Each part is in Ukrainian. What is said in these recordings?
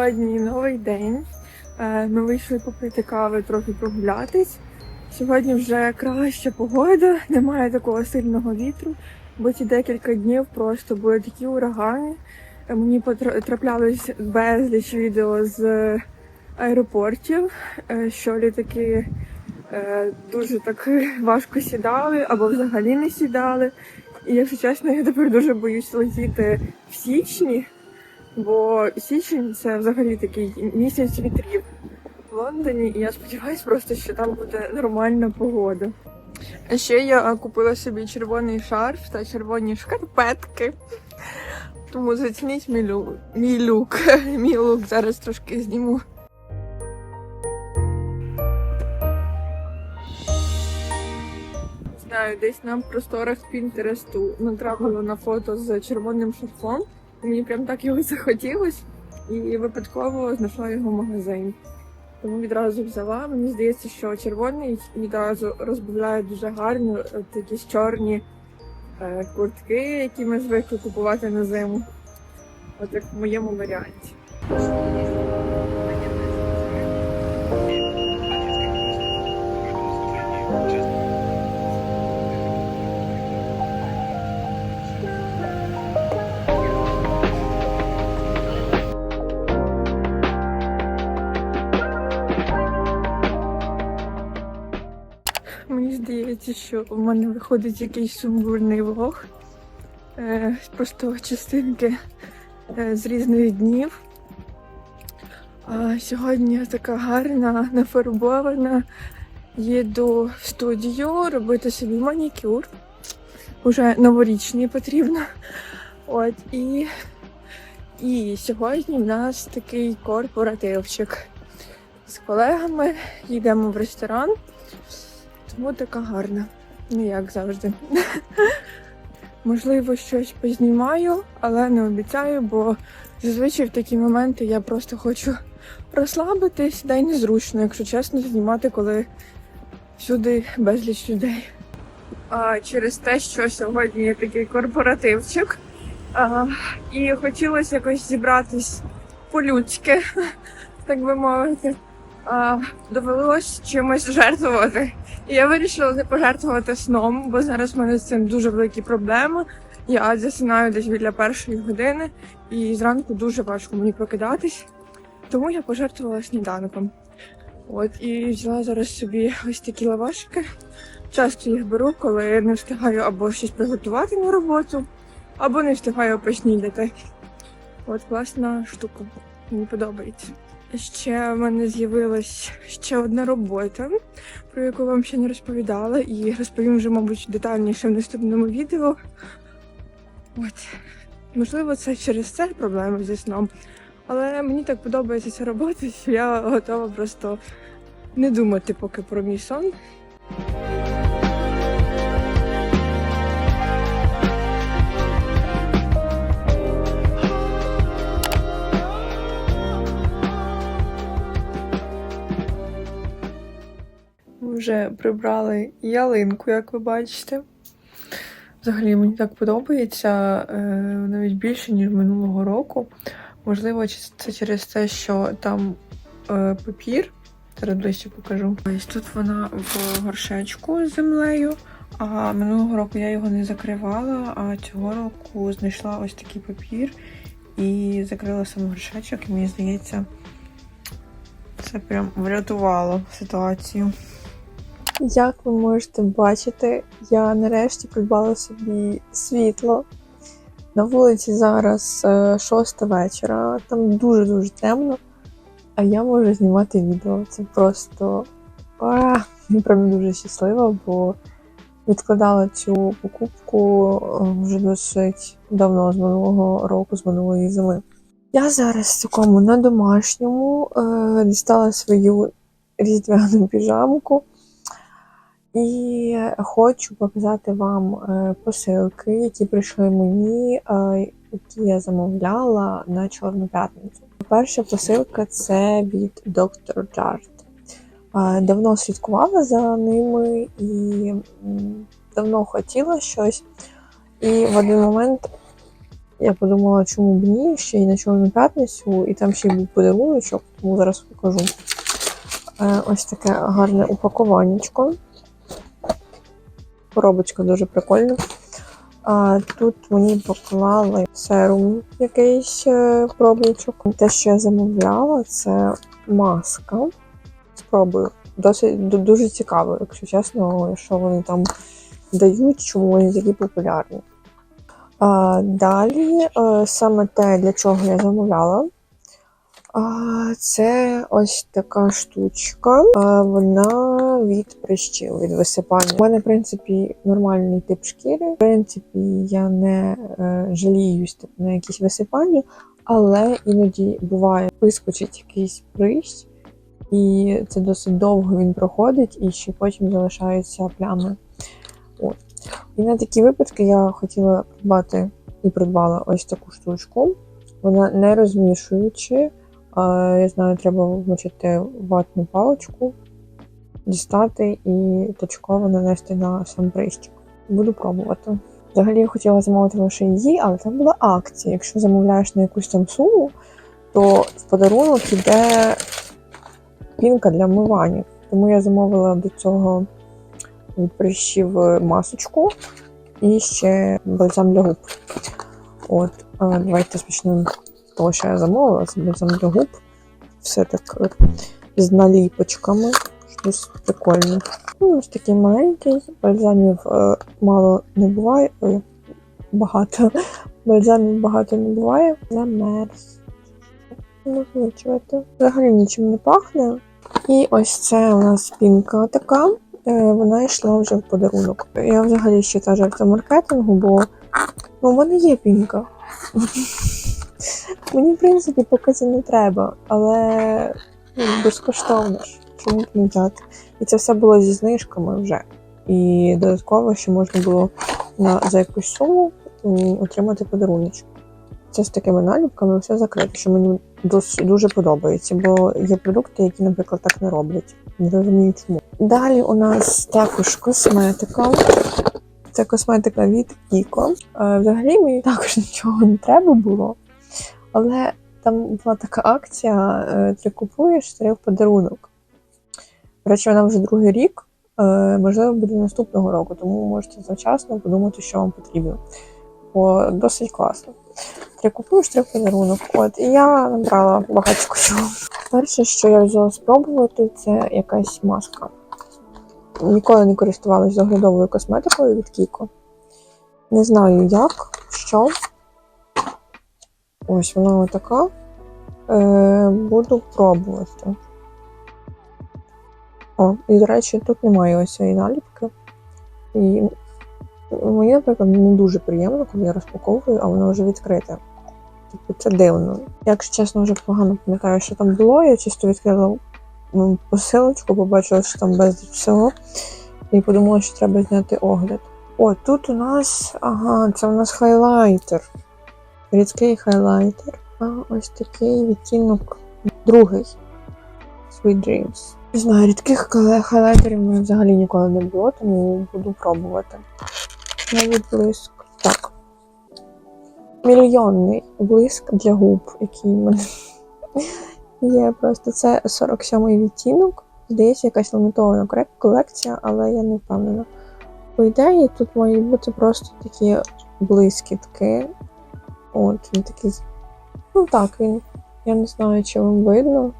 Сьогодні новий день. Е, Ми вийшли попити кави, трохи прогулятись. Сьогодні вже краща погода, немає такого сильного вітру, бо ці декілька днів просто були такі урагани. Е, Мені потра- траплялось безліч відео з аеропортів, е, що літаки дуже так важко сідали або взагалі не сідали. І якщо чесно, я тепер дуже боюсь летіти в січні, бо січень це взагалі такий місяць вітрів в Лондоні, і я сподіваюся просто, що там буде нормальна погода. А ще я купила собі червоний шарф та червоні шкарпетки. Тому зацініть мій люк. Мій люк. Мій лук зараз трошки зніму. знаю, десь на просторах Пінтересту натрапила на фото з червоним шарфом. Мені прям так його захотілось і випадково знайшла його в магазин. Тому відразу взяла. Мені здається, що червоний відразу розбавляє дуже гарно такі якісь чорні е, куртки, які ми звикли купувати на зиму. От як в моєму варіанті. Здається, що в мене виходить якийсь сумбурний влог. Е, просто частинки е, з різних днів. А сьогодні я така гарна, нафарбована. Їду в студію робити собі манікюр. Уже новорічний потрібно. От і, і сьогодні в нас такий корпоративчик з колегами. Йдемо в ресторан. Тому така гарна. Ну як завжди. Можливо, щось познімаю, але не обіцяю, бо зазвичай в такі моменти я просто хочу розслабитись, да й незручно, якщо чесно, знімати, коли всюди безліч людей. А, через те, що сьогодні є такий корпоративчик, а, і хотілося якось зібратись по-людськи, так би мовити. Довелось чимось жертвувати. І я вирішила не пожертвувати сном, бо зараз в мене з цим дуже великі проблеми. Я засинаю десь біля першої години, і зранку дуже важко мені прокидатись. Тому я пожертвувала сніданком. От і взяла зараз собі ось такі лавашики. Часто їх беру, коли не встигаю або щось приготувати на роботу, або не встигаю поснідати. От класна штука. Мені подобається. Ще в мене з'явилась ще одна робота, про яку вам ще не розповідала, і розповім вже, мабуть, детальніше в наступному відео. От. Можливо, це через це проблеми зі сном. Але мені так подобається ця робота, що я готова просто не думати поки про мій сон. Вже прибрали ялинку, як ви бачите. Взагалі мені так подобається е, навіть більше, ніж минулого року. Можливо, це через те, що там е, папір. Зараз ближче покажу. Ось тут вона в горшечку з землею. А минулого року я його не закривала, а цього року знайшла ось такий папір і закрила сам горшечок. І мені здається, це прям врятувало ситуацію. Як ви можете бачити, я нарешті придбала собі світло. На вулиці зараз е, шоста вечора, там дуже-дуже темно, а я можу знімати відео. Це просто прям дуже щаслива, бо відкладала цю покупку е, вже досить давно з минулого року, з минулої зими. Я зараз в такому на домашньому е, дістала свою різдвяну піжамку. І хочу показати вам е, посилки, які прийшли мені, е, які я замовляла на Чорну п'ятницю. Перша посилка це від Dr. Jart. Е, Давно слідкувала за ними і давно хотіла щось. І в один момент Я подумала, чому б ні, ще й на чорну п'ятницю, і там ще й був подаруночок, тому зараз покажу. Ось таке гарне упакуваннячко. Коробочка дуже прикольна. А тут мені поклали серум якийсь е, пробничок. Те, що я замовляла, це маска. Спробую. Досить дуже цікаво, якщо чесно, що вони там дають, чому вони такі популярні. А, далі е, саме те, для чого я замовляла. Це ось така штучка. А, вона від прищів, від висипання. У мене, в принципі, нормальний тип шкіри. В принципі, я не е, жаліюсь типу, на якісь висипання, але іноді буває, вискочить якийсь прищ, і це досить довго він проходить, і ще потім залишаються плями. От. І на такі випадки я хотіла придбати і придбала ось таку штучку. Вона не розмішуючи. Я знаю, треба вмочити ватну паличку, дістати і точково нанести на сам прищик. Буду пробувати. Взагалі я хотіла замовити лише її, але там була акція. Якщо замовляєш на якусь там суму, то в подарунок іде пінка для вмивання. Тому я замовила до цього від прищів масочку і ще бальзам для губ. От, давайте почнемо з того, що я замовила. Це бальзам для губ. Все так з наліпочками. Щось прикольне. Ну, ось такий маленький. Бальзамів е, мало не буває. Ой, багато. Бальзамів багато не буває. Замерз. Можна відчувати. Взагалі нічим не пахне. І ось це у нас пінка така. Е, Вона йшла вже в подарунок. Я взагалі ще та жертва маркетингу, бо ну, в мене є пінка. Мені, в принципі, це не треба, але ну, безкоштовно ж. Чому б не взяти? І це все було зі знижками вже. І додатково ще можна було на, за якусь суму отримати подарунок. Це з такими наліпками все закрито, що мені дос- дуже подобається, бо є продукти, які, наприклад, так не роблять. Не розумію чому. Далі у нас також косметика. Це косметика від Kiko. Е, Взагалі мені також нічого не треба було. Але там була така акція: е, ти купуєш три в подарунок. До речі, вона вже другий рік, е, можливо, буде наступного року, тому можете завчасно подумати, що вам потрібно. Бо досить класно. Три купуєш три в подарунок. От, і я набрала багатько чого. Перше, що я взяла спробувати, це якась маска. Ніколи не користувалась доглядовою косметикою від Kiko. Не знаю як, що. Ось вона отака. Е, буду пробувати. О, і, до речі, тут немає ось цієї наліпки. І мені, наприклад, не дуже приємно, коли я розпаковую, а воно вже відкрите. Типу, це дивно. Якщо чесно, вже погано пам'ятаю, що там було. Я чисто відкрила посилочку, побачила, що там без всього. І подумала, що треба зняти огляд. О, тут у нас. Ага, це у нас хайлайтер. Рідкий хайлайтер. А ось такий відтінок другий. Sweet Dreams. Не знаю, рідких хайлайтерів мене взагалі ніколи не було, тому буду пробувати. Навіть блиск. Так. Мільйонний блиск для губ, який в мене є. Просто це 47-й відтінок. Здається, якась лімітована колекція, але я не впевнена. По ідеї, тут мають бути просто такі блискітки. От, він такий. Ну так, він. Я не знаю, чи вам видно.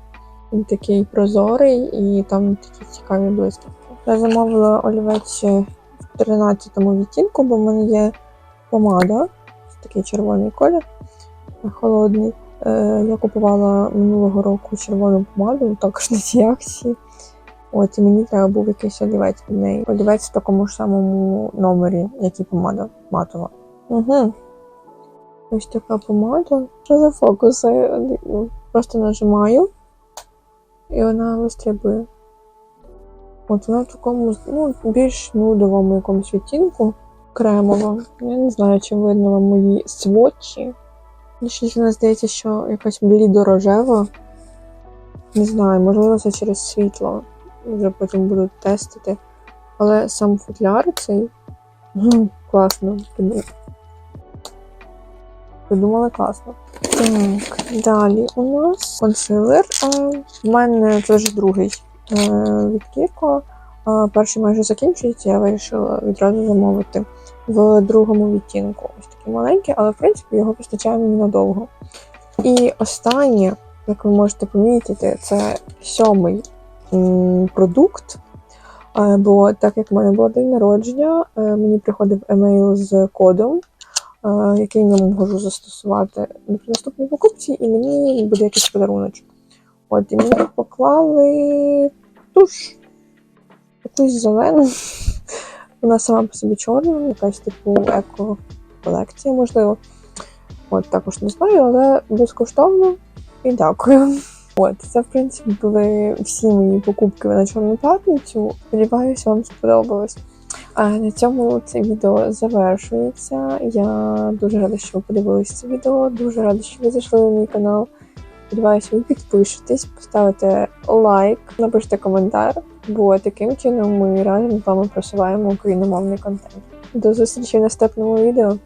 Він такий прозорий і там такі цікаві блискітки. Я замовила олівець в 13-му відтінку, бо в мене є помада. Такий червоний колір, холодний. Е, я купувала минулого року червону помаду, також на цій акції. От, і мені треба був якийсь олівець від неї. Олівець в такому ж самому номері, як і помада матова. Угу. Ось така помада. Що за фокуси? Просто нажимаю, і вона вистрибує. От вона в такому ну, більш нудовому якомусь відтінку кремова. Я не знаю, чи видно вам мої сводчі. Щось вона здається, що якась блідо-рожева. Не знаю, можливо, це через світло. Вже потім буду тестити. Але сам футляр цей класно. Придумали класно. Так, далі у нас консилер. В мене це вже другий е, від. А, перший майже закінчується, я вирішила відразу замовити в другому відтінку. Ось такий маленький, але в принципі його вистачає мені надовго. І останнє, як ви можете помітити, це сьомий продукт. Е, Бо так як в мене було день народження, е, мені приходив емейл з кодом, який я можу застосувати при наступній покупці, і мені буде якийсь подаруночок. От, і мені поклали туш, якусь зелену. Вона сама по собі чорна, якась типу еко-колекція, можливо. От також не знаю, але безкоштовно і дякую. От, це, в принципі, були всі мої покупки на Чорну п'ятницю. Сподіваюсь, вам сподобалось. На цьому це відео завершується. Я дуже рада, що ви подивилися це відео. Дуже рада, що ви зайшли на мій канал. Сподіваюся, ви підпишетесь, поставите лайк, напишите коментар, бо таким чином ми разом з вами просуваємо україномовний контент. До зустрічі в наступному відео.